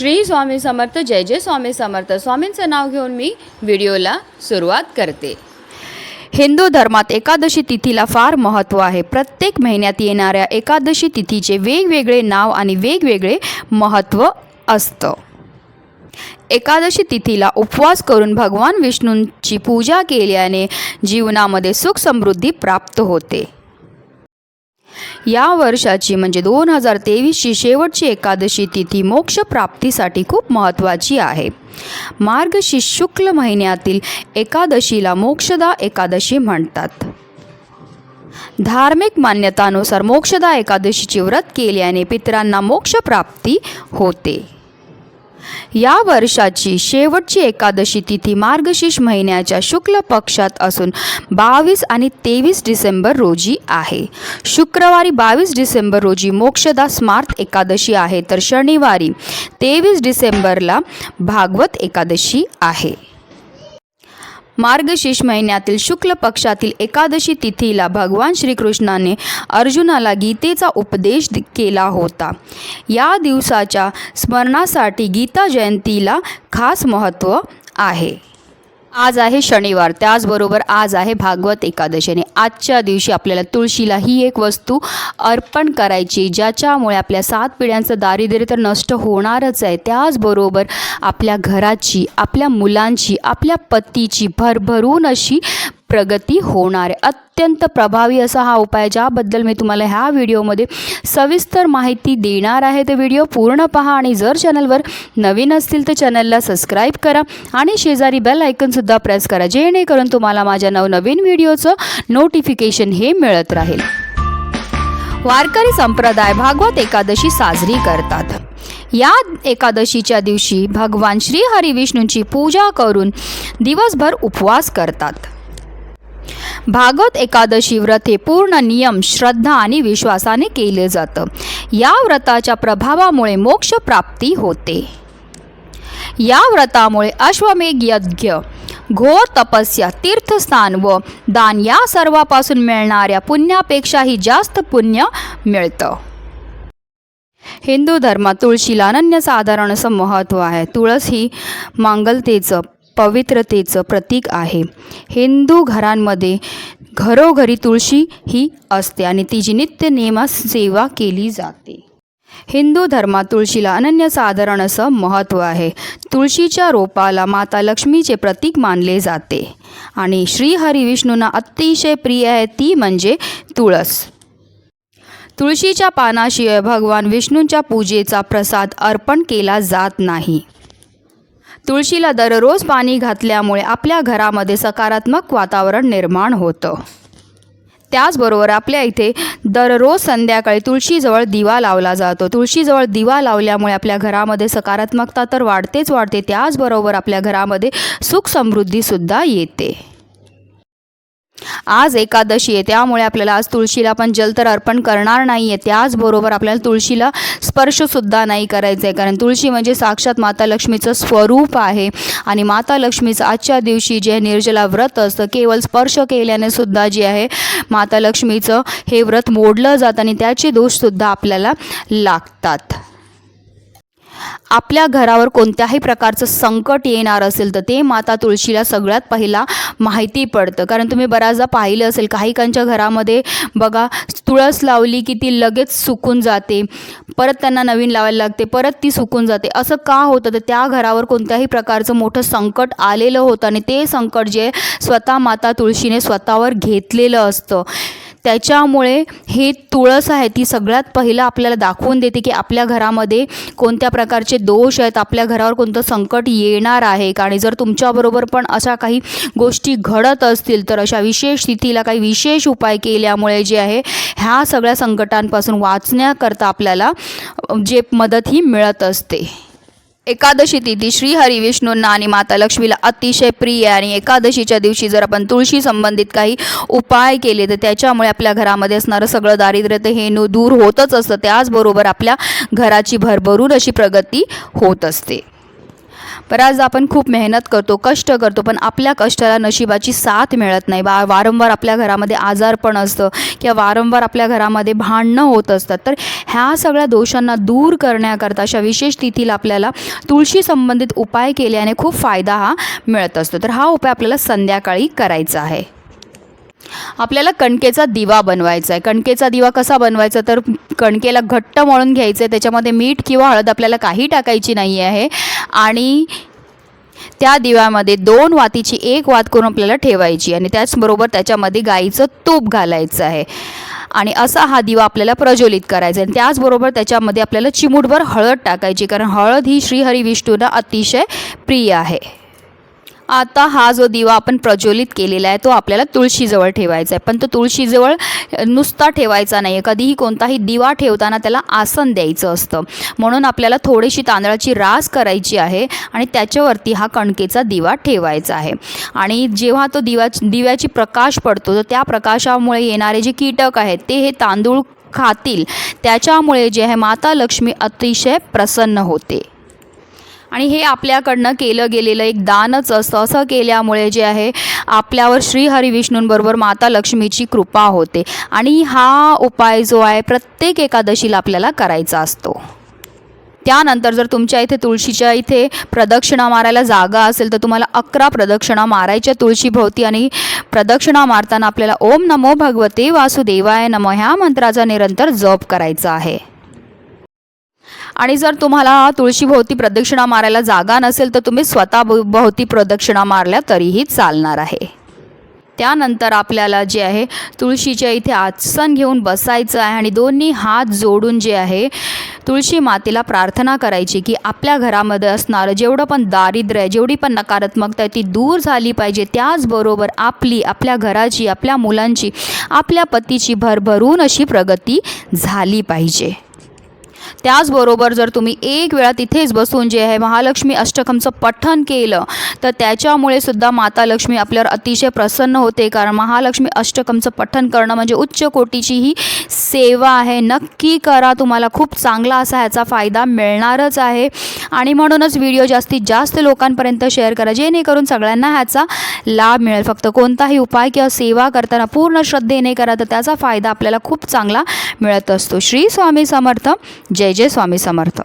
श्री स्वामी समर्थ जय जय स्वामी समर्थ. स्वामींचं नाव घेऊन मी व्हिडिओला सुरुवात करते. हिंदू धर्मात एकादशी तिथीला फार महत्त्व आहे. प्रत्येक महिन्यात येणाऱ्या एकादशी तिथीचे वेगवेगळे नाव आणि वेगवेगळे महत्त्व असतं. एकादशी तिथीला उपवास करून भगवान विष्णूंची पूजा केल्याने जीवनामध्ये सुख समृद्धी प्राप्त होते. या वर्षाची म्हणजे दोन हजार तेवीसची शेवटची एकादशी तिथी मोक्षप्राप्तीसाठी खूप महत्त्वाची आहे. मार्गशी शुक्ल महिन्यातील एकादशीला मोक्षदा एकादशी म्हणतात. धार्मिक मान्यतानुसार मोक्षदा एकादशीचे व्रत केल्याने पितरांना मोक्षप्राप्ती होते. या वर्षाची शेवटची एकादशी तिथी मार्गशीर्ष महिन्याच्या शुक्ल पक्षात असून बावीस आणि तेवीस डिसेंबर रोजी आहे. शुक्रवारी बावीस डिसेंबर रोजी मोक्षदा स्मार्त एकादशी आहे तर शनिवारी तेवीस डिसेंबरला भागवत एकादशी आहे. मार्गशीर्ष महिन्यातील शुक्ल पक्षातील एकादशी तिथीला भगवान श्रीकृष्णाने अर्जुनाला गीतेचा उपदेश केला होता. या दिवसाच्या स्मरणासाठी गीता जयंतीला खास महत्त्व आहे. आज आहे शनिवार त्याचबरोबर आज आहे भागवत एकादशीने. आजच्या दिवशी आपल्याला तुळशीला ही एक वस्तू अर्पण करायची ज्याच्यामुळे आपल्या सात पिढ्यांचं दारिद्र्य तर नष्ट होणारच आहे. त्याचबरोबर आपल्या घराची आपल्या मुलांची आपल्या पतीची भरभरून अशी प्रगती होणार आहे. अत्यंत प्रभावी असा हा उपाय ज्याबद्दल मी तुम्हाला ह्या व्हिडिओमध्ये सविस्तर माहिती देणार आहे. ते व्हिडिओ पूर्ण पहा आणि जर चॅनलवर नवीन असतील तर चॅनलला सबस्क्राईब करा आणि शेजारी बेल आयकनसुद्धा प्रेस करा जेणेकरून तुम्हाला माझ्या नवनवीन व्हिडिओचं नोटिफिकेशन हे मिळत राहील. वारकरी संप्रदाय भागवत एकादशी साजरी करतात. या एकादशीच्या दिवशी भगवान श्री हरी विष्णूंची पूजा करून दिवसभर उपवास करतात. भागवत एकादशी व्रत हे पूर्ण नियम श्रद्धा आणि विश्वासाने केले जातं. या व्रताच्या प्रभावामुळे मोक्षप्राप्ती होते. या व्रतामुळे अश्वमेघ यज्ञ घोर तपस्या तीर्थस्थान व दान या सर्वापासून मिळणाऱ्या पुण्यापेक्षाही जास्त पुण्य मिळतं. हिंदू धर्मात तुळशीला अनन्यसाधारण असं महत्त्व आहे. तुळस ही मांगलतेचं पवित्रतेचं प्रतीक आहे. हिंदू घरांमध्ये घरोघरी तुळशी ही असते आणि तिची नित्य नियमास सेवा केली जाते. हिंदू धर्मात तुळशीला अनन्यसाधारण असं महत्त्व आहे. तुळशीच्या रोपाला माता लक्ष्मीचे प्रतीक मानले जाते आणि श्री विष्णूंना अतिशय प्रिय आहे ती म्हणजे तुळस. तुळशीच्या पानाशिवाय भगवान विष्णूंच्या पूजेचा प्रसाद अर्पण केला जात नाही. तुळशीला दररोज पाणी घातल्यामुळे आपल्या घरामध्ये सकारात्मक वातावरण निर्माण होतं. त्याचबरोबर आपल्या इथे दररोज संध्याकाळी तुळशीजवळ दिवा लावला जातो. तुळशीजवळ दिवा लावल्यामुळे आपल्या घरामध्ये सकारात्मकता तर वाढतेच वाढते त्याचबरोबर आपल्या घरामध्ये सुख समृद्धीसुद्धा येते. आज एकादशी आहे. त्यामुळे आपल्याला आज तुळशीला पण जल तर अर्पण करणार नाही आहे त्याचबरोबर आपल्याला तुळशीला स्पर्शसुद्धा नाही करायचं आहे कारण तुळशी म्हणजे साक्षात माता लक्ष्मीचं स्वरूप आहे. आणि माता लक्ष्मीचं आजच्या दिवशी जे निर्जला व्रत असतं केवळ स्पर्श केल्याने सुद्धा जे आहे माता लक्ष्मीचं हे व्रत मोडलं जातं आणि त्याचे दोषसुद्धा आपल्याला लागतात. आपल्या घरावर कोणत्याही प्रकारचं संकट येणार असेल तर ते माता तुळशीला सगळ्यात पहिला माहिती पडतं. कारण तुम्ही बऱ्याचदा पाहिलं असेल काहीकांच्या घरामध्ये बघा तुळस लावली की ती लगेच सुकून जाते. परत त्यांना नवीन लावायला लागते परत ती सुकून जाते. असं का होतं? तर त्या घरावर कोणत्याही प्रकारचं मोठं संकट आलेलं होतं आणि ते संकट जे स्वतः माता तुळशीने स्वतःवर घेतलेलं असतं. त्याच्यामुळे हे तुळस आहे ती सगळ्यात पहिलं आपल्याला दाखवून देते की आपल्या घरामध्ये कोणत्या प्रकारचे दोष आहेत आपल्या घरावर कोणतं संकट येणार आहे. आणि जर तुमच्याबरोबर पण अशा काही गोष्टी घडत असतील तर अशा विशेष स्थितीला काही विशेष उपाय केल्यामुळे जे आहे ह्या सगळ्या संकटांपासून वाचण्याकरता आपल्याला जे मदत ही मिळत असते. एकादशी तिथी श्री हरी विष्णूंना आणि माता लक्ष्मीला अतिशय प्रिय आहे. आणि एकादशीच्या दिवशी जर आपण तुळशी संबंधित काही उपाय केले तर त्याच्यामुळे आपल्या घरामध्ये असणारं सगळं दारिद्र्य तर हे नु दूर होतच असतं. त्याचबरोबर आपल्या घराची भरभरून अशी प्रगती होत असते. बऱ्याचदा आपण खूप मेहनत करतो कष्ट करतो पण आपल्या कष्टाला नशिबाची साथ मिळत नाही. बा वारंवार आपल्या घरामध्ये आजारपण असतं किंवा वारंवार आपल्या घरामध्ये भांडणं होत असतात. तर ह्या सगळ्या दोषांना दूर करण्याकरता अशा विशेष तिथीला आपल्याला तुळशी संबंधित उपाय केल्याने खूप फायदा हा मिळत असतो. तर हा उपाय आपल्याला संध्याकाळी करायचा आहे. आपल्याला कणकेचा दिवा बनवायचा आहे. कणकेचा दिवा कसा बनवायचा? तर कणकेला घट्ट मळून घ्यायचं. आहे त्याच्यामध्ये मीठ किंवा हळद आपल्याला काही टाकायची नाही आहे. आणि त्या दिव्यामध्ये दोन वातीची एक वात करून आपल्याला ठेवायची आणि त्याचबरोबर त्याच्यामध्ये गाईचं तूप घालायचं आहे. आणि असा हा दिवा आपल्याला प्रज्वलित करायचा आहे. आणि त्याचबरोबर त्याच्यामध्ये आपल्याला चिमूटभर हळद टाकायची कारण हळद ही श्रीहरी विष्णूंना अतिशय प्रिय आहे. आता हा जो दिवा आपण प्रज्वलित केलेला आहे तो आपल्याला तुळशीजवळ ठेवायचा आहे. पण तो तुळशीजवळ नुसता ठेवायचा नाही आहे कधीही कोणताही दिवा ठेवताना त्याला आसन द्यायचं असतं. म्हणून आपल्याला थोडीशी तांदळाची रास करायची आहे आणि त्याच्यावरती हा कणकेचा दिवा ठेवायचा आहे. आणि जेव्हा तो दिवा दिव्याची प्रकाश पडतो तर त्या प्रकाशामुळे येणारे जे कीटक आहेत ते हे तांदूळ खातील. त्याच्यामुळे जे आहे माता लक्ष्मी अतिशय प्रसन्न होते. आणि हे आपल्याकडनं केलं गेलेलं एक दानच असतं. असं केल्यामुळे जे आहे आपल्यावर श्री विष्णूंबरोबर माता लक्ष्मीची कृपा होते. आणि हा उपाय जो आहे प्रत्येक एकादशीला आपल्याला करायचा असतो. त्यानंतर जर तुमच्या इथे तुळशीच्या इथे प्रदक्षिणा मारायला जागा असेल तर तुम्हाला अकरा प्रदक्षिणा मारायच्या तुळशीभोवती आणि प्रदक्षिणा मारताना आपल्याला ओम नमो भगवते वासुदेवाय नम ह्या मंत्राचा निरंतर जप करायचा आहे. आणि जर तुम्हाला तुळशीभोवती प्रदक्षिणा मारायला जागा नसेल तर तुम्ही स्वतः भोवती प्रदक्षिणा मारल्या तरीही चालणार आहे. त्यानंतर आपल्याला जे आहे तुळशीच्या इथे आसन घेऊन बसायचं आहे आणि दोन्ही हात जोडून जे आहे तुळशी मातेला प्रार्थना करायची की आपल्या घरामध्ये असणारं जेवढं पण दारिद्र्य आहे जेवढी पण नकारात्मकता आहे ती दूर झाली पाहिजे. त्याचबरोबर आपली आपल्या घराची आपल्या मुलांची आपल्या पतीची भरभरून अशी प्रगती झाली पाहिजे. त्याचबरोबर जर तुम्ही एक वेळा तिथेच बसून जे आहे महालक्ष्मी अष्टकमचं पठन केलं तर त्याच्यामुळे सुद्धा माता लक्ष्मी आपल्यावर अतिशय प्रसन्न होते. कारण महालक्ष्मी अष्टकमचं पठन करणं म्हणजे उच्च कोटीची ही सेवा आहे. नक्की करा. तुम्हाला खूप चांगला असा ह्याचा फायदा मिळणारच आहे. आणि म्हणूनच व्हिडिओ जास्तीत जास्त लोकांपर्यंत शेअर करा. जेणेकरून सगळ्यांना ह्याचा लाभ मिळेल. फक्त कोणताही उपाय किंवा सेवा करताना पूर्ण श्रद्धेने करा तर त्याचा फायदा आपल्याला खूप चांगला मिळत असतो. श्री स्वामी समर्थ. जय जय स्वामी समर्थ.